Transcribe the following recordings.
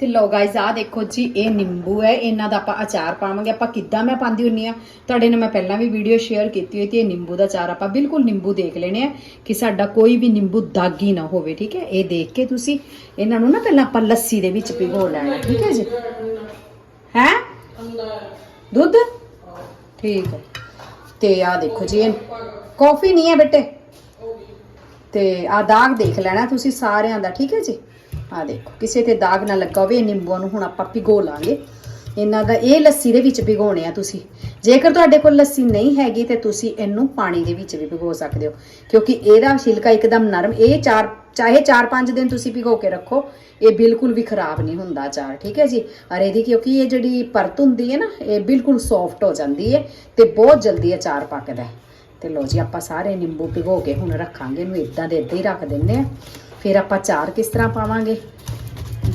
ਤੇ ਲੋ ਗਾਇਜ਼ ਆ ਦੇਖੋ ਜੀ, ਇਹ ਨਿੰਬੂ ਹੈ, ਇਹਨਾਂ ਦਾ ਆਪਾਂ ਅਚਾਰ ਪਾਵਾਂਗੇ। ਆਪਾਂ ਕਿੱਦਾਂ ਮੈਂ ਪਾਉਂਦੀ ਹੁੰਨੀ ਆ ਤੁਹਾਡੇ ਨਾਲ ਮੈਂ ਪਹਿਲਾਂ ਵੀ ਵੀਡੀਓ ਸ਼ੇਅਰ ਕੀਤੀ ਹੋਈ ਤੇ ਇਹ ਨਿੰਬੂ ਦਾ ਅਚਾਰ ਆਪਾਂ ਬਿਲਕੁਲ ਨਿੰਬੂ ਦੇਖ ਲੈਣੇ ਆ ਕਿ ਸਾਡਾ ਕੋਈ ਵੀ ਨਿੰਬੂ ਦਾਗੀ ਨਾ ਹੋਵੇ, ਠੀਕ ਹੈ? ਇਹ ਦੇਖ ਕੇ ਤੁਸੀਂ ਇਹਨਾਂ ਨੂੰ ਨਾ ਪਹਿਲਾਂ ਆਪਾਂ ਲੱਸੀ ਦੇ ਵਿੱਚ ਭਿਗੋ ਲੈਣਾ, ਠੀਕ ਹੈ ਜੀ? ਹੈ? ਦੁੱਧ? ਠੀਕ ਹੈ। ਤੇ ਆ ਦੇਖੋ ਜੀ, ਇਹ ਕਾਫੀ ਨਹੀਂ ਹੈ ਬੇਟੇ। ਤੇ ਆ ਦਾਗ ਦੇਖ ਲੈਣਾ ਤੁਸੀਂ ਸਾਰਿਆਂ ਦਾ, ਠੀਕ ਹੈ ਜੀ? ਆ ਦੇਖੋ, ਕਿਸੇ ਤੇ ਦਾਗ ਨਾ ਲੱਗਾ ਹੋਵੇ ਨਿੰਬੂਆਂ ਨੂੰ ਹੁਣ ਆਪਾਂ ਭਿਗੋ ਲਾਂਗੇ। ਇਹਨਾਂ ਦਾ ਇਹ ਲੱਸੀ ਦੇ ਵਿੱਚ ਭਿਗੋਣੇ ਆ ਤੁਸੀਂ। ਜੇਕਰ ਤੁਹਾਡੇ ਕੋਲ ਲੱਸੀ ਨਹੀਂ ਹੈਗੀ, ਤੇ ਤੁਸੀਂ ਇਹਨੂੰ ਪਾਣੀ ਦੇ ਵਿੱਚ ਵੀ ਭਿਗੋ ਸਕਦੇ ਹੋ। ਕਿਉਂਕਿ ਇਹਦਾ ਛਿਲਕਾ ਇੱਕਦਮ ਨਰਮ, ਇਹ ਚਾਰ, ਚਾਹੇ 4-5 ਦਿਨ ਤੁਸੀਂ ਭਿਗੋ ਕੇ ਰੱਖੋ, ਇਹ ਬਿਲਕੁਲ ਵੀ ਖਰਾਬ ਨਹੀਂ ਹੁੰਦਾ ਅਚਾਰ, ਠੀਕ ਹੈ ਜੀ? ਔਰ ਇਹਦੀ ਕਿਉਂਕਿ ਇਹ ਜਿਹੜੀ ਪਰਤ ਹੁੰਦੀ ਹੈ ਨਾ, ਇਹ ਬਿਲਕੁਲ ਸੌਫਟ ਹੋ ਜਾਂਦੀ ਹੈ ਤੇ ਬਹੁਤ ਜਲਦੀ ਅਚਾਰ ਪੱਕਦਾ ਤੇ ਲੋ ਜੀ, ਆਪਾਂ ਸਾਰੇ ਨਿੰਬੂ ਭਿਗੋ ਕੇ ਹੁਣ ਰੱਖਾਂਗੇ। ਇਹਨੂੰ ਇਦਾਂ ਦੇ ਇਦਾਂ ਹੀ ਰੱਖ ਦਿੰਨੇ ਆ ਫਿਰ ਆਪਾਂ ਚਾਰ ਕਿਸ ਤਰ੍ਹਾਂ ਪਾਵਾਂਗੇ?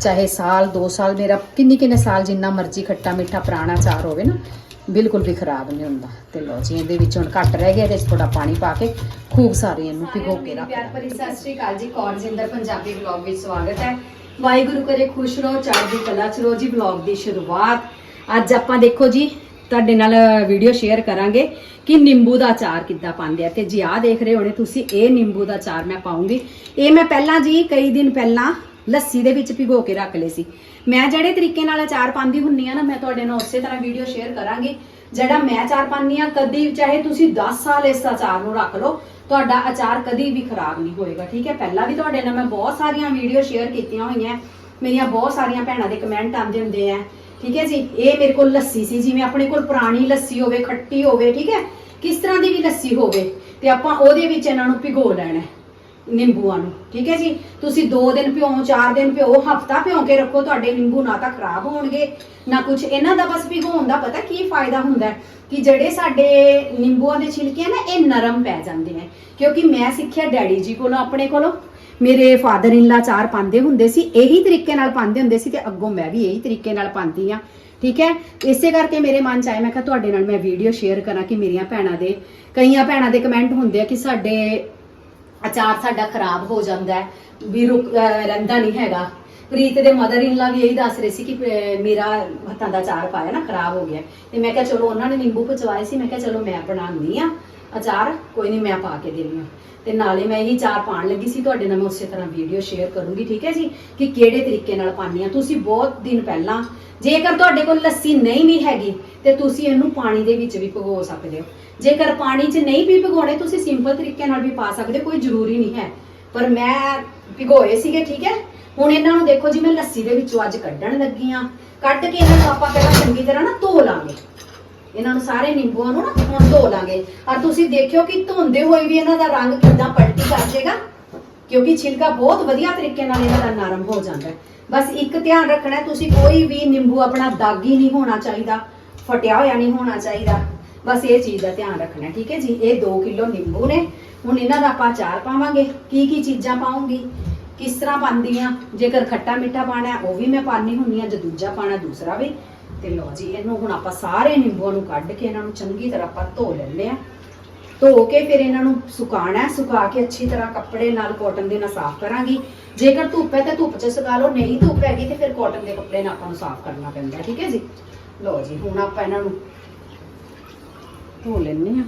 ਚਾਹੇ ਸਾਲ 2 ਸਾਲ ਮੇਰਾ ਕਿੰਨੀ ਕਿੰਨੇ ਸਾਲ ਜਿੰਨਾ ਮਰਜ਼ੀ ਖੱਟਾ ਮਿੱਠਾ ਪੁਰਾਣਾ ਚਾਰ ਹੋਵੇ ਨਾ ਬਿਲਕੁਲ ਵੀ ਖਰਾਬ ਨਹੀਂ ਹੁੰਦਾ। ਤੇ ਲੋ ਜੀ ਇਹਦੇ ਵਿੱਚ ਹੁਣ ਘੱਟ ਰਹਿ ਗਿਆ ਇਹਦੇ ਵਿੱਚ ਥੋੜਾ ਪਾਣੀ ਪਾ ਕੇ ਖੂਬ ਸਾਰੀ ਇਹਨੂੰ ਭਿਗੋ ਕੇ ਰੱਖ ਪਿਆਰ ਭਰੀ ਸਤਿ ਸ਼੍ਰੀ ਅਕਾਲ ਜੀ ਕੌਰਜਿੰਦਰ ਪੰਜਾਬੀ ਵਲੌਗ ਵਿੱਚ ਸਵਾਗਤ ਹੈ। ਵਾਹਿਗੁਰੂ ਕਰੇ ਖੁਸ਼ ਰਹੋ ਚੜ੍ਹਦੀ ਕਲਾ ਚ ਰਹੋ ਜੀ ਵਲੌਗ ਦੀ ਸ਼ੁਰੂਆਤ। ਅੱਜ ਆਪਾਂ ਦੇਖੋ ਜੀ ਤੁਹਾਡੇ ਨਾਲ ਵੀਡੀਓ ਸ਼ੇਅਰ ਕਰਾਂਗੇ ਕਿ ਨਿੰਬੂ ਦਾ ਅਚਾਰ ਕਿੱਦਾਂ ਪਾਉਂਦੇ ਆ। ਤੇ ਜੀ ਆਹ ਦੇਖ ਰਹੇ ਹੋਣੇ, ਤੁਸੀਂ ਇਹ ਨਿੰਬੂ ਦਾ ਅਚਾਰ ਮੈਂ ਪਾਉਂਗੀ। ਇਹ ਮੈਂ ਪਹਿਲਾਂ ਜੀ ਕਈ ਦਿਨ ਪਹਿਲਾਂ ਲੱਸੀ ਦੇ ਵਿੱਚ ਭਿਗੋ ਕੇ ਰੱਖ ਲਏ ਸੀ। ਮੈਂ ਜਿਹੜੇ ਤਰੀਕੇ ਨਾਲ ਅਚਾਰ ਪਾਉਂਦੀ ਹੁੰਨੀ ਆ ਨਾ, ਮੈਂ ਤੁਹਾਡੇ ਨਾਲ ਉਸੇ ਤਰ੍ਹਾਂ ਵੀਡੀਓ ਸ਼ੇਅਰ ਕਰਾਂਗੀ। ਜਿਹੜਾ ਮੈਂ ਅਚਾਰ ਪਾਉਂਦੀ ਆ, ਕਦੀ ਚਾਹੇ ਤੁਸੀਂ 10 ਸਾਲ ਇਸ ਅਚਾਰ ਨੂੰ ਰੱਖ ਲਓ, ਤੁਹਾਡਾ ਅਚਾਰ ਕਦੀ ਵੀ ਖਰਾਬ ਨਹੀਂ ਹੋਏਗਾ, ਠੀਕ ਹੈ? ਪਹਿਲਾਂ ਵੀ ਤੁਹਾਡੇ ਨਾਲ ਮੈਂ ਬਹੁਤ ਸਾਰੀਆਂ ਵੀਡੀਓ ਸ਼ੇਅਰ ਕੀਤੀਆਂ ਹੋਈਆਂ। ਮੇਰੀਆਂ ਬਹੁਤ ਸਾਰੀਆਂ ਭੈਣਾਂ ਦੇ ਕਮੈਂਟ ਆਉਂਦੇ ਹੁੰਦੇ ਆ। ਠੀਕ ਹੈ ਜੀ? ਇਹ ਮੇਰੇ ਕੋਲ ਲੱਸੀ ਸੀ ਜਿਵੇਂ ਆਪਣੇ ਕੋਲ ਪੁਰਾਣੀ ਲੱਸੀ ਹੋਵੇ, ਖੱਟੀ ਹੋਵੇ, ਠੀਕ ਹੈ? ਕਿਸ ਤਰ੍ਹਾਂ ਦੀ ਵੀ ਲੱਸੀ ਹੋਵੇ ਤੇ ਆਪਾਂ ਉਹਦੇ ਵਿੱਚ ਇਹਨਾਂ ਨੂੰ ਭਿਗੋ ਲੈਣਾ ਨਿੰਬੂਆਂ ਨੂੰ, ਠੀਕ ਹੈ ਜੀ? ਤੁਸੀਂ 2 ਦਿਨ ਭਿਓ 4 ਦਿਨ ਭਿਓ ਹਫਤਾ ਭਿਓ ਕੇ ਰੱਖੋ, ਤੁਹਾਡੇ ਨਿੰਬੂ ਨਾ ਤਾਂ ਖਰਾਬ ਹੋਣਗੇ, ਨਾ ਕੁਝ ਇਹਨਾਂ ਦਾ ਬਸ ਭਿਗੋਣ ਦਾ ਪਤਾ ਕੀ ਫਾਇਦਾ ਹੁੰਦਾ ਹੈ? ਕਿ ਜਿਹੜੇ ਸਾਡੇ ਨਿੰਬੂਆਂ ਦੇ ਛਿਲਕੇ ਨਾ, ਇਹ ਨਰਮ ਪੈ ਜਾਂਦੇ ਆ ਕਿਉਂਕਿ ਮੈਂ ਸਿੱਖਿਆ ਡੈਡੀ ਜੀ ਕੋਲੋਂ, ਆਪਣੇ ਕੋਲੋਂ। ਮੇਰੇ ਫਾਦਰ ਇਨ ਲਾ ਚਾਰ ਪਾਉਂਦੇ ਹੁੰਦੇ ਸੀ, ਇਹੀ ਤਰੀਕੇ ਨਾਲ ਪਾਉਂਦੇ ਹੁੰਦੇ ਸੀ ਤੇ ਅੱਗੋਂ ਮੈਂ ਵੀ ਇਹੀ ਤਰੀਕੇ ਨਾਲ ਪਾਉਂਦੀ ਆ ਠੀਕ ਹੈ? ਇਸੇ ਕਰਕੇ ਮੇਰੇ ਮਨ ਚ ਆਇਆ, ਮੈਂ ਕਿਹਾ ਤੁਹਾਡੇ ਨਾਲ ਮੈਂ ਵੀਡੀਓ ਸ਼ੇਅਰ ਕਰਾਂ ਕਿ ਮੇਰੀਆਂ ਭੈਣਾਂ ਦੇ, ਕਈਆਂ ਭੈਣਾਂ ਦੇ ਕਮੈਂਟ ਹੁੰਦੇ ਆ ਕਿ ਸਾਡੇ ਅਚਾਰ ਸਾਡਾ ਖਰਾਬ ਹੋ ਜਾਂਦਾ ਹੈ, ਵੀ ਰੁਕ ਰਹਿੰਦਾ ਨਹੀਂ ਹੈਗਾ। ਪ੍ਰੀਤ ਦੇ ਮਦਰ ਇਨ ਲਾ ਵੀ ਇਹੀ ਦੱਸ ਰਹੇ ਸੀ ਕਿ ਮੇਰਾ ਹੱਥਾਂ ਦਾ ਚਾਰ ਪਾਇਆ ਨਾ, ਖਰਾਬ ਹੋ ਗਿਆ। ਤੇ ਮੈਂ ਕਿਹਾ, ਚਲੋ ਉਹਨਾਂ ਨੇ ਨਿੰਬੂ ਪਚਵਾਏ ਸੀ, ਮੈਂ ਕਿਹਾ, ਚਲੋ ਮੈਂ ਬਣਾਉਂਦੀ ਆ ਅਚਾਰ ਕੋਈ ਨਹੀਂ ਮੈਂ ਪਾ ਕੇ ਦੇਣੀ ਆ। ਤੇ ਨਾਲੇ ਮੈਂ ਇਹੀ ਚਾਰ ਪਾਣ ਲੱਗੀ ਸੀ ਤੁਹਾਡੇ ਨਾਲ ਮੈਂ ਉਸੇ ਤਰ੍ਹਾਂ ਵੀਡੀਓ ਸ਼ੇਅਰ ਕਰੂੰਗੀ ਠੀਕ ਹੈ ਜੀ? ਕਿ ਕਿਹੜੇ ਤਰੀਕੇ ਨਾਲ ਪਾਣੀ ਆ ਤੁਸੀਂ ਬਹੁਤ ਦਿਨ ਪਹਿਲਾਂ ਜੇਕਰ ਤੁਹਾਡੇ ਕੋਲ ਲੱਸੀ ਨਹੀਂ ਵੀ ਹੈਗੀ ਤੇ ਤੁਸੀਂ ਇਹਨੂੰ ਪਾਣੀ ਦੇ ਵਿੱਚ ਵੀ ਭਿਗੋ ਸਕਦੇ ਹੋ। ਜੇਕਰ ਪਾਣੀ 'ਚ ਨਹੀਂ ਵੀ ਭਿਗੋਣੇ ਤੁਸੀਂ ਸਿੰਪਲ ਤਰੀਕੇ ਨਾਲ ਵੀ ਪਾ ਸਕਦੇ ਹੋ, ਕੋਈ ਜ਼ਰੂਰੀ ਨਹੀਂ ਹੈ। ਪਰ ਮੈਂ ਭਿਗੋਏ ਸੀਗੇ ਠੀਕ ਹੈ? ਹੁਣ ਇਹਨਾਂ ਨੂੰ ਦੇਖੋ ਜੀ ਮੈਂ ਲੱਸੀ ਦੇ ਵਿੱਚੋਂ ਅੱਜ ਕੱਢਣ ਲੱਗੀ ਆ ਕੱਢ ਕੇ ਇਹਨਾਂ ਨੂੰ ਆਪਾਂ ਪਹਿਲਾਂ ਚੰਗੀ ਤਰ੍ਹਾਂ ਨਾ ਧੋ ਲਾਂਗੇ। ਇਹਨਾਂ ਨੂੰ ਸਾਰੇ ਨਿੰਬੂਆਂ ਨੂੰ ਨਾ ਹੁਣ ਧੋ ਲਾਂਗੇ। ਔਰ ਤੁਸੀਂ ਦੇਖਿਓ ਕਿ ਧੋਂਦੇ ਹੋਏ ਵੀ ਇਹਨਾਂ ਦਾ ਰੰਗ ਕਿੱਦਾਂ ਪਲਟੀ ਕਰ ਜਾਏਗਾ ਕਿਉਂਕਿ ਛਿਲਕਾ ਬਹੁਤ ਵਧੀਆ ਤਰੀਕੇ ਨਾਲ ਇਹਨਾਂ ਦਾ ਨਰਮ ਹੋ ਜਾਂਦਾ ਹੈ। ਬਸ ਇੱਕ ਧਿਆਨ ਰੱਖਣਾ ਤੁਸੀਂ ਕੋਈ ਵੀ ਨਿੰਬੂ ਆਪਣਾ ਦਾਗੀ ਨਹੀਂ ਹੋਣਾ ਚਾਹੀਦਾ, ਫਟਿਆ ਹੋਇਆ ਨਹੀਂ ਹੋਣਾ ਚਾਹੀਦਾ। ਬਸ ਇਹ ਚੀਜ਼ ਦਾ ਧਿਆਨ ਰੱਖਣਾ ਠੀਕ ਹੈ ਜੀ? ਇਹ 2 ਕਿਲੋ ਨਿੰਬੂ ਨੇ। ਹੁਣ ਇਹਨਾਂ ਦਾ ਆਪਾਂ ਚਾਰ ਪਾਵਾਂਗੇ। ਕੀ ਕੀ ਚੀਜ਼ਾਂ ਪਾਉਂਗੀ? ਕਿਸ ਤਰ੍ਹਾਂ ਪਾਉਂਦੀ ਆ ਜੇਕਰ ਖੱਟਾ ਮਿੱਠਾ ਪਾਣਾ ਉਹ ਵੀ ਮੈਂ ਪਾਣੀ ਹੁੰਨੀ ਆ ਜੇ ਦੂਜਾ ਪਾਣਾ ਦੂਸਰਾ ਵੀ। ਤੇ ਲਓ ਜੀ, ਇਹਨੂੰ ਹੁਣ ਆਪਾਂ ਸਾਰੇ ਨਿੰਬੂਆਂ ਨੂੰ ਕੱਢ ਕੇ ਇਹਨਾਂ ਨੂੰ ਚੰਗੀ ਤਰ੍ਹਾਂ ਆਪਾਂ ਧੋ ਲੈਂਦੇ ਆ ਧੋ ਕੇ ਫਿਰ ਇਹਨਾਂ ਨੂੰ ਸੁਕਾਣਾ ਸੁਕਾ ਕੇ ਅੱਛੀ ਤਰ੍ਹਾਂ ਕੱਪੜੇ ਨਾਲ ਕਾਟਨ ਦੇ ਨਾਲ ਸਾਫ਼ ਕਰਾਂਗੀ। ਜੇਕਰ ਧੁੱਪ ਹੈ ਤਾਂ ਧੁੱਪ 'ਚ ਸੁਕਾ ਲਓ, ਨਹੀਂ ਧੁੱਪ ਹੈਗੀ ਤੇ ਫਿਰ ਕਾਟਨ ਦੇ ਕੱਪੜੇ ਨਾਲ ਆਪਾਂ ਨੂੰ ਸਾਫ਼ ਕਰਨਾ ਪੈਂਦਾ ਠੀਕ ਹੈ ਜੀ? ਲਓ ਜੀ, ਹੁਣ ਆਪਾਂ ਇਹਨਾਂ ਨੂੰ ਧੋ ਲੈਂਦੇ ਆ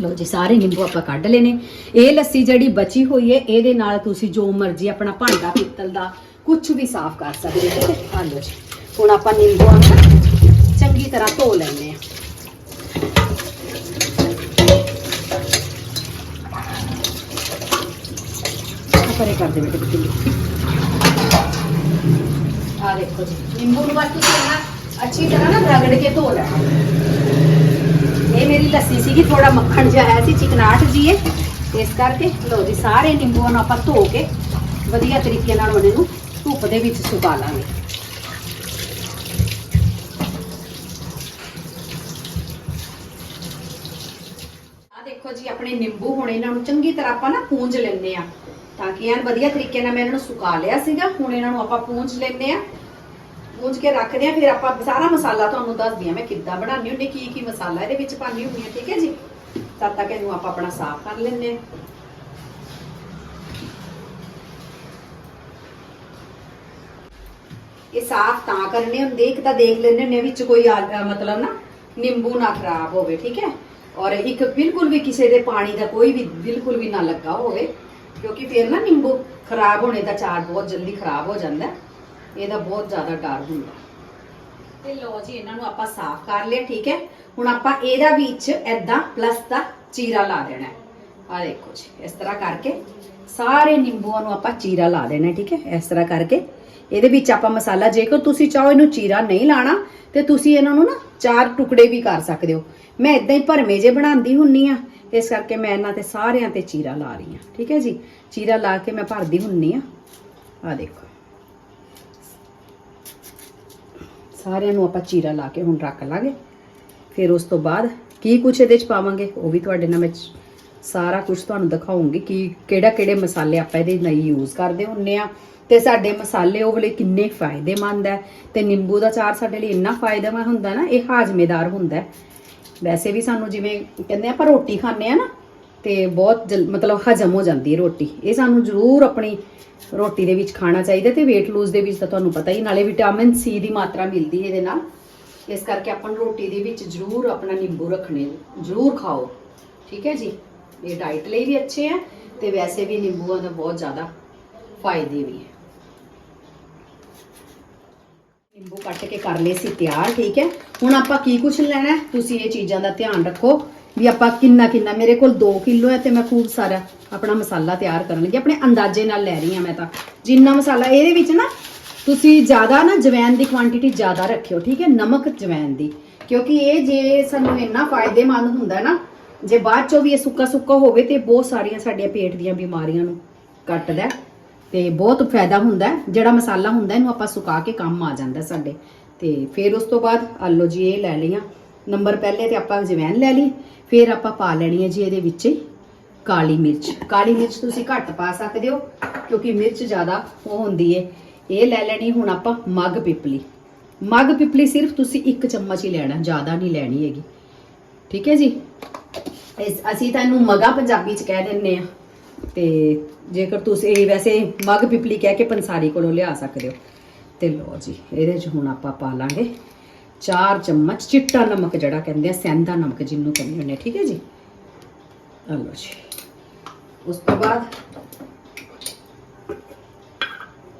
ਲਓ ਜੀ, ਸਾਰੇ ਨਿੰਬੂ ਆਪਾਂ ਕੱਢ ਲਏ ਇਹ ਲੱਸੀ ਜਿਹੜੀ ਬਚੀ ਹੋਈ ਹੈ, ਇਹਦੇ ਨਾਲ ਤੁਸੀਂ ਜੋ ਮਰਜ਼ੀ ਆਪਣਾ ਭਾਂਡਾ ਪਿੱਤਲ ਦਾ ਕੁਝ ਵੀ ਸਾਫ਼ ਕਰ ਸਕਦੇ ਹੋ। ਆ ਲਓ ਜੀ ਹੁਣ ਆਪਾਂ ਨਿੰਬੂਆਂ ਨੂੰ ਚੰਗੀ ਤਰ੍ਹਾਂ ਧੋ ਲੈਂਦੇ ਆ ਪਰੇ ਕਰ ਦੇ ਬੇਟੇ ਬਿੱਲੀ ਆ ਦੇਖੋ ਜੀ, ਨਿੰਬੂ ਨੂੰ ਬਸ ਤੁਸੀਂ ਨਾ ਅੱਛੀ ਤਰ੍ਹਾਂ ਨਾ ਰਗੜ ਕੇ ਧੋ ਲੈਣਾ। ਇਹ ਮੇਰੀ ਲੱਸੀ ਸੀਗੀ ਥੋੜਾ ਮੱਖਣ ਜਿਹਾ ਆਇਆ ਸੀ, ਚਿਕਨਾਟ ਜੀ ਇਹ ਇਸ ਕਰਕੇ ਲਓ ਜੀ, ਸਾਰੇ ਨਿੰਬੂਆਂ ਨੂੰ ਆਪਾਂ ਧੋ ਕੇ ਵਧੀਆ ਤਰੀਕੇ ਨਾਲ ਉਹਨੇ ਨੂੰ ਧੁੱਪ ਦੇ ਵਿੱਚ ਸੁਕਾ ਲਾਂਗੇ ਆ ਦੇਖੋ ਜੀ, ਆਪਣੇ ਨਿੰਬੂ ਹੁਣ ਇਹਨਾਂ ਨੂੰ ਚੰਗੀ ਤਰ੍ਹਾਂ ਆਪਾਂ ਨਾ ਪੂੰਝ ਲੈਣੇ ਆ ਤਾਂ ਕਿ ਐਨ ਵਧੀਆ ਤਰੀਕੇ ਨਾਲ ਮੈਂ ਇਹਨਾਂ ਨੂੰ ਸੁਕਾ ਲਿਆ ਸੀਗਾ, ਹੁਣ ਇਹਨਾਂ ਨੂੰ ਆਪਾਂ ਪੂੰਝ ਲੈਂਦੇ ਆ ਪੂੰਝ ਕੇ ਰੱਖਦੇ ਆ ਫਿਰ ਆਪਾਂ ਸਾਰਾ ਮਸਾਲਾ ਤੁਹਾਨੂੰ ਦੱਸਦੀ ਆ ਮੈਂ ਕਿੱਦਾਂ ਬਣਾਉਣੀ ਹੁੰਦੀ, ਕੀ ਕੀ ਮਸਾਲਾ ਇਹਦੇ ਵਿੱਚ ਪਾਣੀ ਹੁੰਦੀ ਹੈ, ਠੀਕ ਹੈ ਜੀ? ਤਦ ਤੱਕ ਇਹਨੂੰ ਆਪਾਂ ਆਪਣਾ ਸਾਫ਼ ਕਰ ਲੈਂਦੇ ਆ ਇਹ ਸਾਫ਼ ਤਾਂ ਕਰਨੇ ਹੁੰਦੇ, ਇੱਕ ਤਾਂ ਦੇਖ ਲੈਣੇ ਹੁੰਦੇ ਵਿੱਚ ਕੋਈ ਮਤਲਬ ਨਾ ਨਿੰਬੂ ਨਾ ਖਰਾਬ ਹੋਵੇ, ਠੀਕ ਹੈ? ਔਰ ਇੱਕ ਬਿਲਕੁਲ ਵੀ ਕਿਸੇ ਦੇ ਪਾਣੀ ਦਾ ਕੋਈ ਵੀ ਬਿਲਕੁਲ ਵੀ ਨਾ ਲੱਗਾ ਹੋਵੇ, ਕਿਉਂਕਿ ਫਿਰ ਨਾ ਨਿੰਬੂ ਖਰਾਬ ਹੋਣੇ ਦਾ ਚਾਰ ਬਹੁਤ ਜਲਦੀ ਖਰਾਬ ਹੋ ਜਾਂਦਾ ਇਹਦਾ ਬਹੁਤ ਜ਼ਿਆਦਾ ਡਰ ਹੁੰਦਾ ਤੇ ਲੋ ਜੀ, ਇਹਨਾਂ ਨੂੰ ਆਪਾਂ ਸਾਫ਼ ਕਰ ਲਿਆ, ਠੀਕ ਹੈ? ਹੁਣ ਆਪਾਂ ਇਹਦਾ ਵਿੱਚ ਐਦਾਂ ਪਲੱਸ ਦਾ ਚੀਰਾ ਲਾ ਦੇਣਾ ਆ ਦੇਖੋ ਜੀ, ਇਸ ਤਰ੍ਹਾਂ ਕਰਕੇ ਸਾਰੇ ਨਿੰਬੂਆਂ ਨੂੰ ਆਪਾਂ ਚੀਰਾ ਲਾ ਦੇਣਾ ਠੀਕ ਹੈ? ਇਸ ਤਰ੍ਹਾਂ ਕਰਕੇ ਇਹਦੇ ਵਿੱਚ ਆਪਾਂ ਮਸਾਲਾ, ਜੇਕਰ ਤੁਸੀਂ ਚਾਹੋ ਇਹਨੂੰ ਚੀਰਾ ਨਹੀਂ ਲਾਣਾ, ਤੇ ਤੁਸੀਂ ਇਹਨਾਂ ਨੂੰ ਨਾ ਚਾਰ ਟੁਕੜੇ ਵੀ ਕਰ ਸਕਦੇ ਹੋ। ਮੈਂ ਇਦਾਂ ਹੀ ਭਰਮੇ ਜੇ ਬਣਾਉਂਦੀ ਹੁੰਨੀ ਆ, ਇਸ ਕਰਕੇ ਮੈਂ ਇਹਨਾਂ ਤੇ ਸਾਰਿਆਂ ਤੇ ਚੀਰਾ ਲਾ ਰਹੀ ਹਾਂ। ਠੀਕ ਹੈ ਜੀ? ਚੀਰਾ ਲਾ ਕੇ ਮੈਂ ਭਰਦੀ ਹੁੰਨੀ ਆ। ਆ ਦੇਖੋ। ਸਾਰਿਆਂ ਨੂੰ ਆਪਾਂ ਚੀਰਾ ਲਾ ਕੇ ਹੁਣ ਰੱਖ ਲਾਂਗੇ। ਫਿਰ ਉਸ ਤੋਂ ਬਾਅਦ ਕੀ ਕੁਛ ਇਹਦੇ ਚ ਪਾਵਾਂਗੇ, ਉਹ ਵੀ ਤੁਹਾਡੇ ਨਾਲ ਮੈਂ ਸਾਰਾ ਕੁਝ ਤੁਹਾਨੂੰ ਦਿਖਾਉਂਗੀ ਕਿ ਕਿਹੜਾ ਕਿਹੜੇ ਮਸਾਲੇ ਆਪਾਂ ਇਹਦੇ ਲਈ ਯੂਜ਼ ਕਰਦੇ ਹੁੰਨੇ ਆ। ਤੇ ਸਾਡੇ ਮਸਾਲੇ ਉਹ ਵਾਲੇ ਕਿੰਨੇ ਫਾਇਦੇਮੰਦ ਹੈ ਤੇ ਨਿੰਬੂ ਦਾ ਚਾਰ ਸਾਡੇ ਲਈ ਇੰਨਾ ਫਾਇਦੇਮੰਦ ਹੁੰਦਾ ਨਾ, ਇਹ ਹਾਜ਼ਮੇਦਾਰ ਹੁੰਦਾ ਵੈਸੇ ਵੀ ਸਾਨੂੰ ਜਿਵੇਂ ਕਹਿੰਦੇ ਆਪਾਂ ਰੋਟੀ ਖਾਂਦੇ ਆ ਨਾ, ਤੇ ਬਹੁਤ ਜਲ- ਮਤਲਬ ਹਜਮ ਹੋ ਜਾਂਦੀ ਹੈ ਰੋਟੀ। ਇਹ ਸਾਨੂੰ ਜ਼ਰੂਰ ਆਪਣੀ ਰੋਟੀ ਦੇ ਵਿੱਚ ਖਾਣਾ ਚਾਹੀਦਾ ਤੇ weight lose ਦੇ ਵਿੱਚ ਤਾਂ ਤੁਹਾਨੂੰ ਪਤਾ ਹੀ, ਨਾਲੇ ਵਿਟਾਮਿਨ ਸੀ ਦੀ ਮਾਤਰਾ ਮਿਲਦੀ ਹੈ ਇਹਦੇ ਨਾਲ। ਇਸ ਕਰਕੇ ਆਪਾਂ ਨੂੰ ਰੋਟੀ ਦੇ ਵਿੱਚ ਜ਼ਰੂਰ ਆਪਣਾ ਨਿੰਬੂ ਰੱਖਣੇ, ਜ਼ਰੂਰ ਖਾਓ। ਠੀਕ ਹੈ ਜੀ? ਇਹ ਡਾਈਟ ਲਈ ਵੀ ਅੱਛੇ ਹੈ ਤੇ ਵੈਸੇ ਵੀ ਨਿੰਬੂਆਂ ਦਾ ਬਹੁਤ ਜ਼ਿਆਦਾ ਫਾਇਦੇ ਵੀ ਹੈ ਨਿੰਬੂ ਕੱਟ ਕੇ ਕਰ ਲਏ ਸੀ, ਤਿਆਰ, ਠੀਕ ਹੈ। ਹੁਣ ਆਪਾਂ ਕੀ ਕੁਛ ਲੈਣਾ ਤੁਸੀਂ ਇਹ ਚੀਜ਼ਾਂ ਦਾ ਧਿਆਨ ਰੱਖੋ ਵੀ ਆਪਾਂ ਕਿੰਨਾ ਕਿੰਨਾ, ਮੇਰੇ ਕੋਲ 2 ਕਿਲੋ ਹੈ ਤੇ ਮੈਂ ਖੂਬ ਸਾਰਾ ਆਪਣਾ ਮਸਾਲਾ ਤਿਆਰ ਕਰਨ ਲੱਗੀ ਆਪਣੇ ਅੰਦਾਜ਼ੇ ਨਾਲ ਲੈ ਰਹੀ ਹਾਂ ਮੈਂ ਤਾਂ। ਜਿੰਨਾ ਮਸਾਲਾ, ਇਹਦੇ ਵਿੱਚ ਨਾ ਤੁਸੀਂ ਜ਼ਿਆਦਾ ਨਾ ਜਵੈਨ ਦੀ ਕੁਆਂਟੀਟੀ ਜ਼ਿਆਦਾ ਰੱਖਿਓ, ਠੀਕ ਹੈ? ਨਮਕ ਜਵੈਨ ਦੀ। ਕਿਉਂਕਿ ਇਹ ਜੇ ਸਾਨੂੰ ਇੰਨਾ ਫਾਇਦੇਮੰਦ ਹੁੰਦਾ ਨਾ, ਜੇ ਬਾਅਦ ਚੋਂ ਵੀ ਇਹ ਸੁੱਕਾ ਸੁੱਕਾ ਹੋਵੇ ਤੇ ਬਹੁਤ ਸਾਰੀਆਂ ਸਾਡੀਆਂ ਪੇਟ ਦੀਆਂ ਬਿਮਾਰੀਆਂ ਨੂੰ ਕੱਟਦਾ ਤੇ ਬਹੁਤ ਫਾਇਦਾ ਹੁੰਦਾ ਜਿਹੜਾ ਮਸਾਲਾ ਹੁੰਦਾ ਇਹਨੂੰ ਆਪਾਂ ਸੁਕਾ ਕੇ ਕੰਮ ਆ ਜਾਂਦਾ ਸਾਡੇ। ਤੇ ਫਿਰ ਉਸ ਤੋਂ ਬਾਅਦ ਆਲੋ ਜੀ ਇਹ ਲੈ ਲਈਆਂ। ਨੰਬਰ ਪਹਿਲੇ ਤੇ ਆਪਾਂ ਜਵੈਨ ਲੈ ਲਈ। ਫਿਰ ਆਪਾਂ ਪਾ ਲੈਣੀ ਹੈ ਜੀ ਇਹਦੇ ਵਿੱਚ ਕਾਲੀ ਮਿਰਚ। ਕਾਲੀ ਮਿਰਚ ਤੁਸੀਂ ਘੱਟ ਪਾ ਸਕਦੇ ਹੋ, ਕਿਉਂਕਿ ਮਿਰਚ ਜ਼ਿਆਦਾ ਉਹ ਹੁੰਦੀ ਹੈ। ਇਹ ਲੈ ਲੈਣੀ ਹੁਣ ਆਪਾਂ ਮੱਗ ਪਿਪਲੀ। ਮੱਗ ਪਿਪਲੀ ਸਿਰਫ ਤੁਸੀਂ ਇੱਕ ਚਮਚ ਹੀ ਲੈਣਾ, ਜ਼ਿਆਦਾ ਨਹੀਂ ਲੈਣੀ ਹੈਗੀ। ਠੀਕ ਹੈ ਜੀ? ਇਸ ਅਸੀਂ ਤਾਂ ਇਹਨੂੰ ਮਗਾ ਪੰਜਾਬੀ ਚ ਕਹਿ ਦਿੰਨੇ ਆ ਤੇ ਜੇਕਰ ਤੁਸੀਂ ਇਹ ਵੈਸੇ ਮਗ ਪਿਪਲੀ ਕਹਿ ਕੇ ਪੰਸਾਰੀ ਕੋਲੋਂ ਲਿਆ ਸਕਦੇ ਹੋ। ਤੇ ਲੋ ਜੀ, ਇਹਦੇ ਚ ਹੁਣ ਆਪਾਂ ਪਾ ਲਾਂਗੇ 4 ਚਮਚ ਚਿੱਟਾ ਨਮਕ, ਜਿਹੜਾ ਕਹਿੰਦੇ ਆ ਸੈਂਦਾ ਨਮਕ ਜਿਹਨੂੰ ਕਹਿੰਦੇ ਹੁੰਦੇ ਠੀਕ ਹੈ ਜੀ? ਆ ਲੋ ਜੀ। ਉਸ ਤੋਂ ਬਾਅਦ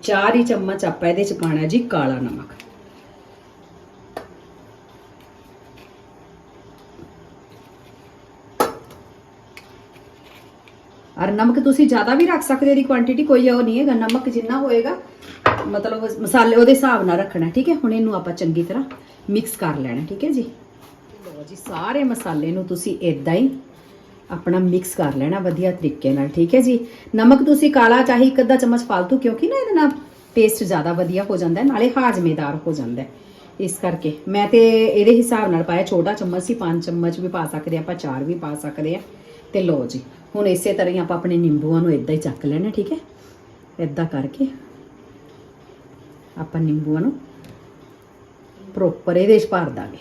4 ਹੀ ਚਮਚ ਆਪਾਂ ਇਹਦੇ ਚ ਪਾਣਾ ਜੀ ਕਾਲਾ ਨਮਕ। ਨਮਕ ਤੁਸੀਂ ਜ਼ਿਆਦਾ ਵੀ ਰੱਖ ਸਕਦੇ ਹੋ ਇਹਦੀ ਕੁਆਂਟੀਟੀ ਕੋਈ ਉਹ ਨਹੀਂ ਹੈਗਾ ਨਮਕ ਜਿੰਨਾ ਹੋਏਗਾ ਮਤਲਬ ਮਸਾਲੇ ਉਹਦੇ ਹਿਸਾਬ ਨਾਲ ਰੱਖਣਾ ਠੀਕ ਹੈ? ਹੁਣ ਇਹਨੂੰ ਆਪਾਂ ਚੰਗੀ ਤਰ੍ਹਾਂ ਮਿਕਸ ਕਰ ਲੈਣਾ ਠੀਕ ਹੈ ਜੀ? ਲਓ ਜੀ ਸਾਰੇ ਮਸਾਲੇ ਨੂੰ ਤੁਸੀਂ ਇਦਾਂ ਹੀ ਆਪਣਾ ਮਿਕਸ ਕਰ ਲੈਣਾ ਵਧੀਆ ਤਰੀਕੇ ਨਾਲ ਠੀਕ ਹੈ ਜੀ? ਨਮਕ ਤੁਸੀਂ ਕਾਲਾ ਚਾਹੇ ਇੱਕ ਅੱਧਾ ਚਮਚ ਫालतू ਕਿਉਂਕਿ ਨਾ ਇਹਦੇ ਨਾਲ ਟੇਸਟ ਜ਼ਿਆਦਾ ਵਧੀਆ ਹੋ ਜਾਂਦਾ ਹੈ ਨਾਲੇ ਹਾਜ਼ਮੇਦਾਰ ਹੋ ਜਾਂਦਾ ਹੈ। ਇਸ ਕਰਕੇ ਮੈਂ ਤੇ ਇਹਦੇ ਹਿਸਾਬ ਨਾਲ ਪਾਇਆ ਛੋਟਾ ਚਮਚ ਸੀ 5 ਚਮਚ ਵੀ ਪਾ ਸਕਦੇ ਹਾਂ, ਆਪਾਂ ਚਾਰ ਵੀ ਪਾ ਸਕਦੇ ਆ ਤੇ ਲਓ ਜੀ ਹੁਣ ਇਸੇ ਤਰ੍ਹਾਂ ਹੀ ਆਪਾਂ ਆਪਣੇ ਨਿੰਬੂਆਂ ਨੂੰ ਇਦਾਂ ਹੀ ਚੱਕ ਲੈਣਾ, ਠੀਕ ਹੈ? ਇਦਾਂ ਕਰਕੇ ਆਪਾਂ ਨਿੰਬੂਆਂ ਨੂੰ ਪ੍ਰੋਪਰ ਇਹਦੇ 'ਚ ਭਰ ਦਾਂਗੇ।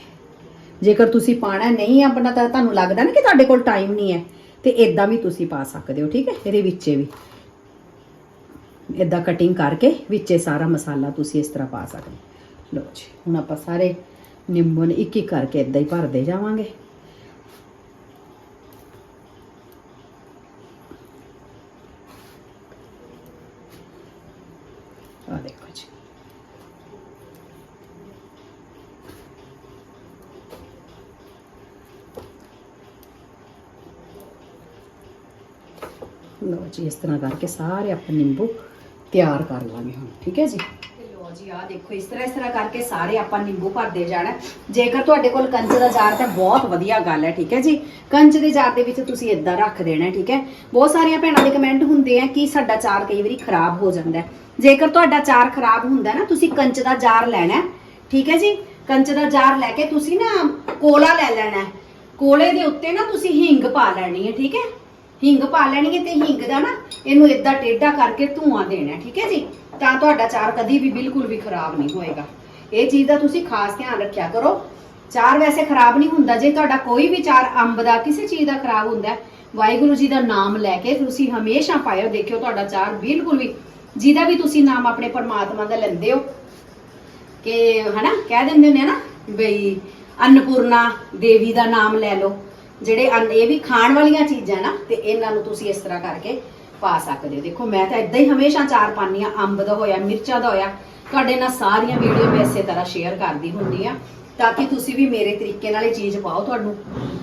ਜੇਕਰ ਤੁਸੀਂ ਪਾਣਾ ਨਹੀਂ ਆਪਣਾ, ਤਾਂ ਤੁਹਾਨੂੰ ਲੱਗਦਾ ਨਾ ਕਿ ਤੁਹਾਡੇ ਕੋਲ ਟਾਈਮ ਨਹੀਂ ਹੈ, ਤੇ ਇਦਾਂ ਵੀ ਤੁਸੀਂ ਪਾ ਸਕਦੇ ਹੋ, ਠੀਕ ਹੈ? ਇਹਦੇ ਵਿੱਚੇ ਵੀ। ਇਦਾਂ ਕਟਿੰਗ ਕਰਕੇ ਵਿੱਚੇ ਸਾਰਾ ਮਸਾਲਾ ਤੁਸੀਂ ਇਸ ਤਰ੍ਹਾਂ ਪਾ ਸਕਦੇ ਹੋ। ਲਓ ਜੀ, ਹੁਣ ਆਪਾਂ ਸਾਰੇ ਨਿੰਬੂ ਨੂੰ ਇੱਕ ਇੱਕ ਕਰਕੇ ਇਦਾਂ ਹੀ ਭਰਦੇ ਜਾਵਾਂਗੇ ਆ ਦੇਖੋ ਜੀ ਲਓ ਜੀ, ਇਸ ਤਰ੍ਹਾਂ ਕਰਕੇ ਸਾਰੇ ਆਪਾਂ ਨਿੰਬੂ ਤਿਆਰ ਕਰ ਲਾਂਗੇ ਹੁਣ, ਠੀਕ ਹੈ ਜੀ? ਲਓ ਜੀ ਆ ਦੇਖੋ, ਇਸ ਤਰ੍ਹਾਂ ਇਸ ਤਰ੍ਹਾਂ ਕਰਕੇ ਸਾਰੇ ਆਪਾਂ ਨਿੰਬੂ ਭਰਦੇ ਜਾਣਾ। ਜੇਕਰ ਤੁਹਾਡੇ ਕੋਲ ਕੰਚ ਦਾ ਜਾਰ ਤਾਂ ਬਹੁਤ ਵਧੀਆ ਗੱਲ ਹੈ, ਠੀਕ ਹੈ ਜੀ? ਕੰਚ ਦੇ ਜਾਰ ਦੇ ਵਿੱਚ ਤੁਸੀਂ ਇਦਾਂ ਰੱਖ ਦੇਣਾ, ਠੀਕ ਹੈ? ਬਹੁਤ ਸਾਰੀਆਂ ਭੈਣਾਂ ਦੇ ਕਮੈਂਟ ਹੁੰਦੇ ਆ ਕਿ ਸਾਡਾ ਚਾਰ ਕਈ ਵਾਰੀ ਖਰਾਬ ਹੋ ਜਾਂਦਾ ਹੈ। ਜੇਕਰ ਤੁਹਾਡਾ ਚਾਰ ਖਰਾਬ ਹੁੰਦਾ ਨਾ, ਤੁਸੀਂ ਕੰਚ ਦਾ ਜਾਰ ਲੈਣਾ ਠੀਕ ਹੈ ਜੀ? ਕੰਚ ਦਾ ਜਾਰ ਲੈ ਕੇ ਤੁਸੀਂ ਨਾ ਕੋਲਾ ਲੈ ਲੈਣਾ ਕੋਲੇ ਦੇ ਉੱਤੇ ਨਾ ਤੁਸੀਂ ਹਿੰਗ ਪਾ ਲੈਣੀ ਹੈ, ਠੀਕ ਹੈ? ਹਿੰਗ ਪਾ ਲੈਣੀ ਹੈ ਤੇ ਹਿੰਗ ਦਾ ਨਾ ਇਹਨੂੰ ਇਦਾਂ ਟੇਢਾ ਕਰਕੇ ਧੂਆਂ ਦੇਣਾ ਠੀਕ ਹੈ ਜੀ? ਤਾਂ ਤੁਹਾਡਾ ਚਾਰ ਕਦੀ ਵੀ ਬਿਲਕੁਲ ਵੀ ਖਰਾਬ ਨਹੀਂ ਹੋਏਗਾ। ਇਹ ਚੀਜ਼ ਦਾ ਤੁਸੀਂ ਖਾਸ ਧਿਆਨ ਰੱਖਿਆ ਕਰੋ। ਚਾਰ ਵੈਸੇ ਖਰਾਬ ਨਹੀਂ ਹੁੰਦਾ। ਜੇ ਤੁਹਾਡਾ ਕੋਈ ਵੀ ਚਾਰ ਅੰਬ ਦਾ ਕਿਸੇ ਚੀਜ਼ ਦਾ ਖਰਾਬ ਹੁੰਦਾ ਵਾਹਿਗੁਰੂ ਜੀ ਦਾ ਨਾਮ ਲੈ ਕੇ ਤੁਸੀਂ ਹਮੇਸ਼ਾ ਪਾਇਓ, ਦੇਖਿਓ ਤੁਹਾਡਾ ਚਾਰ ਬਿਲਕੁਲ ਵੀ, ਜਿਹਦਾ ਵੀ ਤੁਸੀਂ ਨਾਮ ਆਪਣੇ ਪਰਮਾਤਮਾ ਦਾ ਲੈਂਦੇ ਹੋ, ਕਿ ਹਨਾ, ਕਹਿ ਦਿੰਦੇ ਨੇ ਨਾ, ਬਈ ਅੰਨਪੂਰਨਾ ਦੇਵੀ ਦਾ ਨਾਮ ਲੈ ਲਓ। ਜਿਹੜੇ ਇਹ ਵੀ ਖਾਣ ਵਾਲੀਆਂ ਚੀਜ਼ਾਂ ਨਾ, ਤੇ ਇਹਨਾਂ ਨੂੰ ਤੁਸੀਂ ਇਸ ਤਰ੍ਹਾਂ ਕਰਕੇ ਪਾ ਸਕਦੇ ਹੋ। ਦੇਖੋ, ਮੈਂ ਤਾਂ ਇਦਾਂ ਹੀ ਹਮੇਸ਼ਾ ਚਾਰ ਪਾਉਂਦੀ ਹਾਂ, ਅੰਬ ਦਾ ਹੋਇਆ, ਮਿਰਚਾਂ ਦਾ ਹੋਇਆ, ਤੁਹਾਡੇ ਨਾਲ ਸਾਰੀਆਂ ਵੀਡੀਓ ਮੈਂ ਇਸੇ ਤਰ੍ਹਾਂ ਸ਼ੇਅਰ ਕਰਦੀ ਹੁੰਦੀ ਆ ਤਾਂ ਕਿ ਤੁਸੀਂ ਵੀ ਮੇਰੇ ਤਰੀਕੇ ਨਾਲ ਇਹ ਚੀਜ਼ ਪਾਓ, ਤੁਹਾਨੂੰ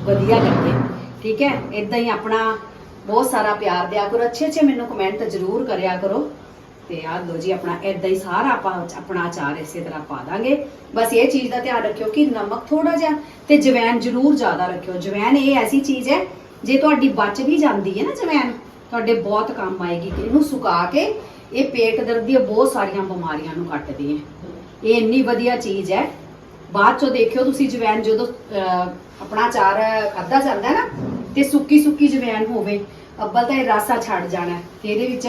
ਵਧੀਆ ਲੱਗੇ। ਠੀਕ ਹੈ? ਇਦਾਂ ਹੀ ਆਪਣਾ ਬਹੁਤ ਸਾਰਾ ਪਿਆਰ ਦਿਆ ਕਰੋ। ਅੱਛੇ ਅੱਛੇ ਮੈਨੂੰ ਕਮੈਂਟ ਜ਼ਰੂਰ ਕਰਿਆ ਕਰੋ। ਤੇ ਆਹ ਲੋ ਜੀ ਆਪਣਾ ਇਦਾਂ ਹੀ ਸਾਰਾ ਆਪਾਂ ਆਪਣਾ ਅਚਾਰ ਇਸੇ ਤਰ੍ਹਾਂ ਪਾ ਦਾਂਗੇ। ਬਸ ਇਹ ਚੀਜ਼ ਦਾ ਧਿਆਨ ਰੱਖਿਓ ਕਿ ਨਮਕ ਥੋੜਾ ਜਿਹਾ ਤੇ ਜਵੈਨ ਜ਼ਰੂਰ ਜ਼ਿਆਦਾ ਰੱਖਿਓ। ਜਵੈਨ ਇਹ ਐਸੀ ਚੀਜ਼ ਹੈ ਜੇ ਤੁਹਾਡੀ ਬਚ ਵੀ ਜਾਂਦੀ ਹੈ ਨਾ ਜਵੈਨ ਤੁਹਾਡੇ ਬਹੁਤ ਕੰਮ ਆਏਗੀ ਕਿ ਇਹਨੂੰ ਸੁਕਾ ਕੇ ਇਹ ਪੇਟ ਦਰਦ ਦੀਆਂ ਬਹੁਤ ਸਾਰੀਆਂ ਬਿਮਾਰੀਆਂ ਨੂੰ ਕੱਟਦੀ ਹੈ। ਇਹ ਇੰਨੀ ਵਧੀਆ ਚੀਜ਼ ਹੈ। ਬਾਅਦ ਚੋਂ ਦੇਖਿਓ ਤੁਸੀਂ ਜਵੈਨ ਜਦੋਂ ਅਹ, ਆਪਣਾ ਅਚਾਰ ਖਾਧਾ ਜਾਂਦਾ ਨਾ ਤੇ ਸੁੱਕੀ ਸੁੱਕੀ ਜਵੈਨ ਹੋਵੇ ਅੱਬਲ ਤਾਂ ਇਹ ਰਾਸਾ ਛੱਡ ਜਾਣਾ। ਤੇ ਇਹਦੇ ਵਿੱਚ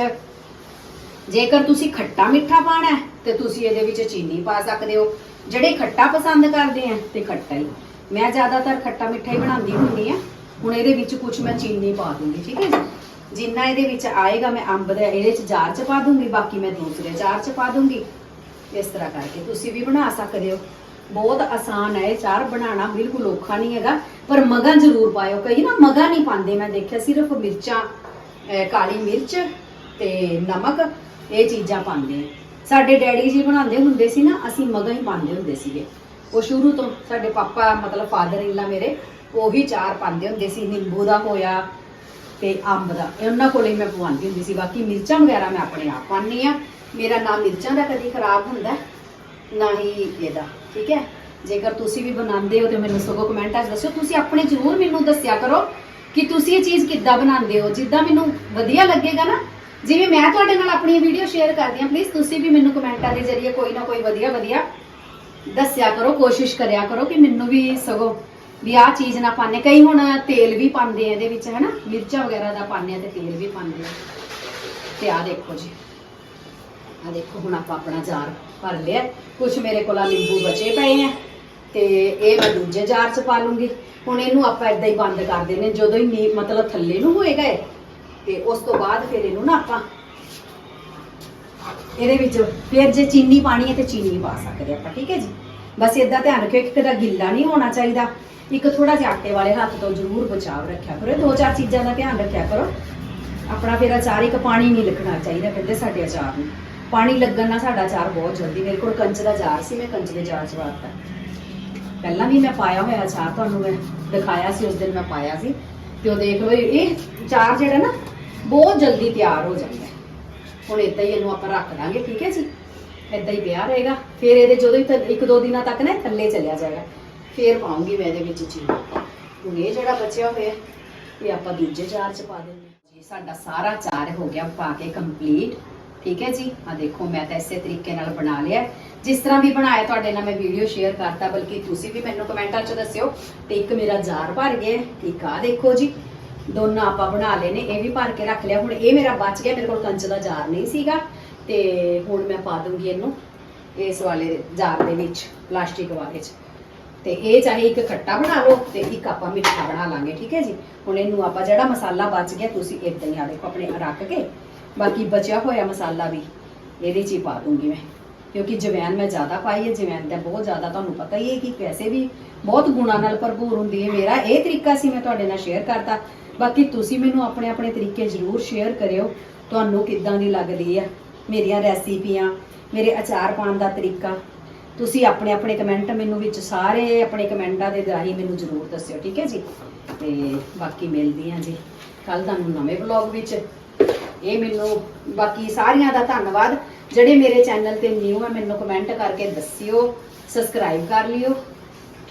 ਜੇਕਰ ਤੁਸੀਂ ਖੱਟਾ ਮਿੱਠਾ ਪਾਣਾ ਹੈ, ਤੇ ਤੁਸੀਂ ਇਹਦੇ ਵਿੱਚ ਚੀਨੀ ਪਾ ਸਕਦੇ ਹੋ। ਜਿਹੜੇ ਖੱਟਾ ਪਸੰਦ ਕਰਦੇ ਆ, ਤੇ ਖੱਟਾ ਹੀ। ਮੈਂ ਜ਼ਿਆਦਾਤਰ ਖੱਟਾ ਮਿੱਠਾ ਹੀ ਬਣਾਉਂਦੀ ਹੁੰਦੀ ਆ। ਹੁਣ ਇਹਦੇ ਵਿੱਚ ਕੁਝ ਮੈਂ ਚੀਨੀ ਪਾ ਦੂੰਗੀ, ਠੀਕ ਹੈ ਜੀ? ਜਿੰਨਾ ਇਹਦੇ ਵਿੱਚ ਆਏਗਾ, ਮੈਂ ਅੰਬ ਦਾ ਇਹਦੇ ਚ ਜਾਰ ਚ ਪਾ ਦੂੰਗੀ, ਬਾਕੀ ਮੈਂ ਦੂਸਰੇ ਜਾਰ ਚ ਪਾ ਦੂੰਗੀ। ਇਸ ਤਰ੍ਹਾਂ ਕਰਕੇ ਤੁਸੀਂ ਵੀ ਬਣਾ ਸਕਦੇ ਹੋ। ਬਹੁਤ ਆਸਾਨ ਹੈ ਇਹ ਚਾਰ, ਬਣਾਉਣਾ ਬਿਲਕੁਲ ਔਖਾ ਨਹੀਂ ਹੈਗਾ। ਪਰ ਮਗਾ ਜ਼ਰੂਰ ਪਾਇਓ। ਕਈ ਨਾ ਮਗਾ ਨਹੀਂ ਪਾਉਂਦੇ। ਮੈਂ ਦੇਖਿਆ ਸਿਰਫ ਮਿਰਚਾਂ ਕਾਲੀ ਮਿਰਚ ਤੇ ਨਮਕ, ਇਹ ਚੀਜ਼ਾਂ ਪਾਉਂਦੇ ਆ। ਸਾਡੇ ਡੈਡੀ ਜੀ ਬਣਾਉਂਦੇ ਹੁੰਦੇ ਸੀ ਨਾ, ਅਸੀਂ ਮਗਾ ਹੀ ਪਾਉਂਦੇ ਹੁੰਦੇ ਸੀਗੇ। ਉਹ ਸ਼ੁਰੂ ਤੋਂ ਸਾਡੇ ਪਾਪਾ, ਮਤਲਬ ਫਾਦਰ ਇਲਾ ਮੇਰੇ, ਉਹੀ ਚਾਰ ਪਾਉਂਦੇ ਹੁੰਦੇ ਸੀ, ਨਿੰਬੂ ਦਾ ਹੋਇਆ ਤੇ ਅੰਬ ਦਾ। ਇਹ ਉਹਨਾਂ ਕੋਲੇ ਹੀ ਮੈਂ ਪਵਾਉਂਦੀ ਹੁੰਦੀ ਸੀ। ਬਾਕੀ ਮਿਰਚਾਂ ਵਗੈਰਾ ਮੈਂ ਆਪਣੇ ਆਪ ਪਾਉਂਦੀ ਆ ਮੇਰਾ ਨਾ ਮਿਰਚਾਂ ਦਾ ਕਦੀ ਖਰਾਬ ਹੁੰਦਾ ਨਾ ਹੀ ਇਹਦਾ। ਠੀਕ ਹੈ? ਜੇਕਰ ਤੁਸੀਂ ਵੀ ਬਣਾਉਂਦੇ ਹੋ ਤੇ ਮੈਨੂੰ ਸਗੋਂ ਕਮੈਂਟਾਂ 'ਚ ਦੱਸਿਓ। ਤੁਸੀਂ ਆਪਣੇ ਜ਼ਰੂਰ ਮੈਨੂੰ ਦੱਸਿਆ ਕਰੋ ਕਿ ਤੁਸੀਂ ਇਹ ਚੀਜ਼ ਕਿੱਦਾਂ ਬਣਾਉਂਦੇ ਹੋ। ਜਿੱਦਾਂ ਮੈਨੂੰ ਵਧੀਆ ਲੱਗੇਗਾ ਨਾ ਜਿਵੇਂ ਮੈਂ ਤੁਹਾਡੇ ਨਾਲ ਆਪਣੀ ਵੀਡੀਓ ਸ਼ੇਅਰ ਕਰਦੀ ਹਾਂ ਪਲੀਜ਼ ਤੁਸੀਂ ਵੀ ਮੈਨੂੰ ਕਮੈਂਟਾਂ ਦੇ ਜ਼ਰੀਏ ਕੋਈ ਨਾ ਕੋਈ ਵਧੀਆ ਵਧੀਆ ਦੱਸਿਆ ਕਰੋ, ਕੋਸ਼ਿਸ਼ ਕਰਿਆ ਕਰੋ ਕਿ ਮੈਨੂੰ ਵੀ ਸਗੋਂ ਵੀ ਆਹ ਚੀਜ਼ ਨਾ ਪਾਣੇ ਕਈ ਹੁਣ ਤੇਲ ਵੀ ਪਾਉਂਦੇ ਆ ਇਹਦੇ ਵਿੱਚ, ਹੈਨਾ? ਮਿਰਚਾਂ ਵਗੈਰਾ ਦਾ ਪਾਉਂਦੇ ਆ ਤੇ ਤੇਲ ਵੀ ਪਾਉਂਦੇ ਆ। ਤੇ ਆਹ ਦੇਖੋ ਜੀ। ਆ ਦੇਖੋ, ਹੁਣ ਆਪਾਂ ਆਪਣਾ ਜਾਰ ਭਰ ਲਿਆ। ਕੁਝ ਮੇਰੇ ਕੋਲ ਆ ਨਿੰਬੂ ਬਚੇ ਪਏ ਆ ਤੇ ਇਹ ਮੈਂ ਦੂਜੇ ਜਾਰ ਚ ਪਾ ਲੂੰਗੀ। ਹੁਣ ਇਹਨੂੰ ਆਪਾਂ ਇਦਾਂ ਹੀ ਬੰਦ ਕਰ ਦੇਣੇ ਜਦੋਂ ਹੀ ਨੀ- ਮਤਲਬ ਥੱਲੇ ਨੂੰ ਹੋਏਗਾ ਇਹ ਤੇ ਉਸ ਤੋਂ ਬਾਅਦ ਫਿਰ ਇਹਨੂੰ ਨਾ ਆਪਾਂ ਇਹਦੇ ਵਿੱਚ ਫਿਰ ਜੇ ਚੀਨੀ ਪਾਣੀ ਹੈ ਤੇ ਚੀਨੀ ਪਾ ਸਕਦੇ ਆਪਾਂ, ਠੀਕ ਹੈ ਜੀ? ਬਸ ਇਦਾਂ ਧਿਆਨ ਰੱਖਿਓ, ਇੱਕ ਤਾਂ ਗਿੱਲਾ ਨਹੀਂ ਹੋਣਾ ਚਾਹੀਦਾ। ਇੱਕ ਥੋੜਾ ਜਿਹਾ ਆਟੇ ਵਾਲੇ ਹੱਥ ਤੋਂ ਜ਼ਰੂਰ ਬਚਾਵ ਰੱਖਿਆ ਕਰੋ। ਦੋ ਚਾਰ ਚੀਜ਼ਾਂ ਦਾ ਧਿਆਨ ਰੱਖਿਆ ਕਰੋ। ਆਪਣਾ ਫਿਰ ਅਚਾਰ, ਇੱਕ ਪਾਣੀ ਨਹੀਂ ਲੱਗਣਾ ਚਾਹੀਦਾ ਕਹਿੰਦੇ ਸਾਡੇ ਅਚਾਰ ਨੂੰ। ਪਾਣੀ ਲੱਗਣ ਨਾਲ ਸਾਡਾ ਅਚਾਰ ਬਹੁਤ ਜਲਦੀ, ਮੇਰੇ ਕੋਲ ਕੰਚ ਦਾ ਜਾਰ ਸੀ, ਮੈਂ ਕੰਚ ਦੇ ਜਾਰ ਚ ਪਾਤਾ ਪਹਿਲਾਂ ਵੀ ਮੈਂ ਪਾਇਆ ਹੋਇਆ ਅਚਾਰ ਤੁਹਾਨੂੰ ਮੈਂ ਦਿਖਾਇਆ ਸੀ, ਉਸ ਦਿਨ ਮੈਂ ਪਾਇਆ ਸੀ। ਤੇ ਉਹ ਦੇਖ ਲਓ, ਇਹ ਇਹ ਜਿਹੜਾ ਨਾ, ਬਹੁਤ ਜਲਦੀ ਤਿਆਰ ਹੋ ਜਾਂਦਾ ਹੈ। ਹੁਣ ਇਦਾਂ ਹੀ ਇਹਨੂੰ ਆਪਾਂ ਰੱਖ ਦਾਂਗੇ, ਠੀਕ ਹੈ ਜੀ? ਇਦਾਂ ਹੀ ਪਿਆ ਰਹੇਗਾ। ਫਿਰ ਇਹਦੇ ਜਦੋਂ ਹੀ ਇੱਕ ਦੋ ਦਿਨਾਂ ਤੱਕ ਨਾ ਥੱਲੇ ਚਲਿਆ ਜਾਏਗਾ। ਫਿਰ ਪਾਉਂਗੀ ਮੈਂ ਇਹਦੇ ਵਿੱਚ ਚੀਨੀ ਹੁਣ ਇਹ ਜਿਹੜਾ ਬਚਿਆ ਹੋਇਆ, ਇਹ ਆਪਾਂ ਦੂਜੇ ਚਾਰ ਚ ਪਾ ਦਿੰਦੇ ਹਾਂ। ਜੀ, ਸਾਡਾ ਸਾਰਾ ਚਾਰ ਹੋ ਗਿਆ ਪਾ ਕੇ ਕੰਪਲੀਟ ਠੀਕ ਹੈ ਜੀ? ਆ ਦੇਖੋ, ਮੈਂ ਤਾਂ ਇਸੇ ਤਰੀਕੇ ਨਾਲ ਬਣਾ ਲਿਆ। ਜਿਸ ਤਰ੍ਹਾਂ ਵੀ ਬਣਾਇਆ ਤੁਹਾਡੇ ਨਾਲ ਮੈਂ ਵੀਡੀਓ ਸ਼ੇਅਰ ਕਰਤਾ, ਬਲਕਿ ਤੁਸੀਂ ਵੀ ਮੈਨੂੰ ਕਮੈਂਟਾਂ 'ਚ ਦੱਸਿਓ ਤੇ ਇੱਕ ਮੇਰਾ ਜਾਰ ਭਰ ਗਿਆ ਹੈ। ਠੀਕ ਆ? ਦੇਖੋ ਜੀ, ਦੋਨਾਂ ਆਪਾਂ ਬਣਾ ਲਏ ਨੇ, ਇਹ ਵੀ ਭਰ ਕੇ ਰੱਖ ਲਿਆ। ਹੁਣ ਇਹ ਮੇਰਾ ਬਚ ਗਿਆ, ਮੇਰੇ ਕੋਲ ਕੰਚ ਦਾ ਜਾਰ ਨਹੀਂ ਸੀਗਾ ਤੇ ਹੁਣ ਮੈਂ ਪਾ ਦੂੰਗੀ ਇਹਨੂੰ ਇਸ ਵਾਲੇ ਜਾਰ ਦੇ ਵਿੱਚ, ਪਲਾਸਟਿਕ ਵਾਲੇ 'ਚ। ਤੇ ਇਹ ਚਾਹੇ ਇੱਕ ਖੱਟਾ ਬਣਾ ਲਓ ਤੇ ਇੱਕ ਆਪਾਂ ਮਿੱਠਾ ਬਣਾ ਲਾਂਗੇ, ਠੀਕ ਹੈ ਜੀ? ਹੁਣ ਇਹਨੂੰ ਆਪਾਂ ਜਿਹੜਾ ਮਸਾਲਾ ਬਚ ਗਿਆ, ਤੁਸੀਂ ਇਦਾਂ ਹੀ ਆ ਦੇਖੋ, ਆਪਣੇ ਰੱਖ ਕੇ। ਬਾਕੀ ਬਚਿਆ ਹੋਇਆ ਮਸਾਲਾ ਵੀ, ਇਹਦੇ 'ਚ ਹੀ ਪਾ ਦੂੰਗੀ ਮੈਂ। ਕਿਉਂਕਿ ਜਵੈਨ ਮੈਂ ਜ਼ਿਆਦਾ ਪਾਈ ਹੈ, ਜਵੈਨ ਦਾ ਬਹੁਤ ਜ਼ਿਆਦਾ ਤੁਹਾਨੂੰ ਪਤਾ ਹੀ ਹੈ ਕਿ ਵੈਸੇ ਵੀ ਬਹੁਤ ਗੁਣਾਂ ਨਾਲ ਭਰਪੂਰ ਹੁੰਦੀ ਹੈ। ਮੇਰਾ ਇਹ ਤਰੀਕਾ ਸੀ, ਮੈਂ ਤੁਹਾਡੇ ਨਾਲ ਸ਼ੇਅਰ ਕਰਤਾ। ਬਾਕੀ ਤੁਸੀਂ ਮੈਨੂੰ ਆਪਣੇ ਆਪਣੇ ਤਰੀਕੇ ਜ਼ਰੂਰ ਸ਼ੇਅਰ ਕਰਿਓ, ਤੁਹਾਨੂੰ ਕਿੱਦਾਂ ਦੀ ਲੱਗਦੀ ਆ ਮੇਰੀਆਂ ਰੈਸੀਪੀਆਂ ਮੇਰੇ ਅਚਾਰ ਪਾਉਣ ਦਾ ਤਰੀਕਾ। ਤੁਸੀਂ ਆਪਣੇ ਆਪਣੇ ਕਮੈਂਟ ਮੈਨੂੰ ਵਿੱਚ ਸਾਰੇ ਆਪਣੇ ਕਮੈਂਟਾਂ ਦੇ ਰਾਹੀਂ ਮੈਨੂੰ ਜ਼ਰੂਰ ਦੱਸਿਓ, ਠੀਕ ਹੈ ਜੀ? ਤੇ ਬਾਕੀ ਮਿਲਦੀ ਹਾਂ ਜੀ ਕੱਲ ਤੁਹਾਨੂੰ ਨਵੇਂ ਵਲੌਗ ਵਿੱਚ। ਇਹ ਮੈਨੂੰ ਬਾਕੀ ਸਾਰਿਆਂ ਦਾ ਧੰਨਵਾਦ। ਜਿਹੜੇ ਮੇਰੇ ਚੈਨਲ ਤੇ ਨਿਊ ਹੈ ਮੈਨੂੰ ਕਮੈਂਟ ਕਰਕੇ ਦੱਸਿਓ ਸਬਸਕ੍ਰਾਈਬ ਕਰ ਲਿਓ।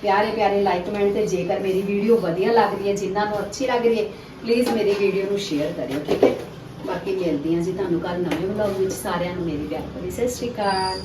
ਪਿਆਰੇ ਪਿਆਰੇ ਲਾਈਕ ਕਮੈਂਟ ਤੇ ਜੇਕਰ ਮੇਰੀ ਵੀਡੀਓ ਵਧੀਆ ਲੱਗਦੀ ਹੈ, ਜਿਨ੍ਹਾਂ ਨੂੰ ਅੱਛੀ ਲੱਗ ਰਹੀ ਹੈ ਪਲੀਜ਼ ਮੇਰੀ ਵੀਡੀਓ ਨੂੰ ਸ਼ੇਅਰ ਕਰਿਓ, ਠੀਕ ਹੈ? ਬਾਕੀ ਮਿਲਦੀ ਹਾਂ ਜੀ ਤੁਹਾਨੂੰ ਕੱਲ ਨਵੇਂ ਵਲੌਗ ਵਿੱਚ। ਸਾਰਿਆਂ ਨੂੰ ਮੇਰੀ ਪਿਆਰ ਭਰੀ ਸਤਿ ਸ਼੍ਰੀ ਅਕਾਲ।